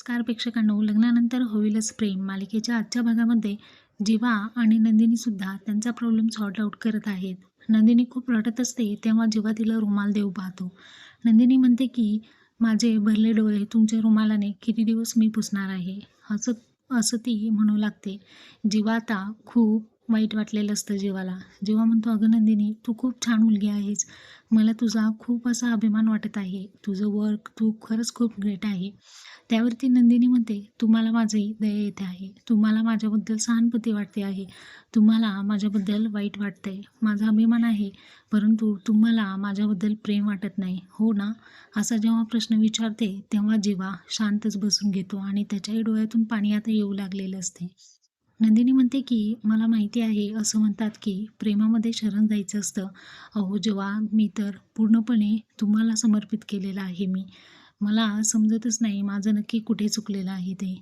Scar प्रेक्षकांनो लग्नानंतर होईलच प्रेम. मालिकेच्या आजच्या भागामध्ये जीवा आणि नंदिनीसुद्धा त्यांचा प्रॉब्लेम सॉर्ट आऊट करत आहेत. नंदिनी खूप रडत असते तेव्हा जीवा तिला रुमाल देऊ पाहतो. नंदिनी म्हणते की माझे भरले डोळे तुमच्या रुमालाने किती दिवस मी पुसणार आहे? असं असं ती म्हणू लागते. जीवा आता खूप वाईट वाटलेलं असतं जीवाला. जेव्हा म्हणतो अगं नंदिनी तू खूप छान मुलगी आहेस. मला तुझा खूप असा अभिमान वाटत आहे. तुझं वर्क तू खरंच खूप ग्रेट आहे. त्यावरती नंदिनी म्हणते तुम्हाला माझी दया येते आहे. तुम्हाला माझ्याबद्दल सहानुभूती वाटते आहे. तुम्हाला माझ्याबद्दल वाईट वाटतंय. माझा अभिमान आहे. परंतु तुम्हाला माझ्याबद्दल प्रेम वाटत नाही. हो ना? असा जेव्हा प्रश्न विचारते तेव्हा जीवा शांतच बसून घेतो आणि त्याच्याही डोळ्यातून पाणी आता येऊ लागलेलं असते. नंदिनी म्हणते की मला माहिती आहे असं म्हणतात की प्रेमामध्ये शरण जायचं असतं. अहो जेव्हा मी तर पूर्णपणे तुम्हाला समर्पित केलेलं आहे मी. मला समजतच नाही माझं नक्की कुठे चुकलेलं आहे ते.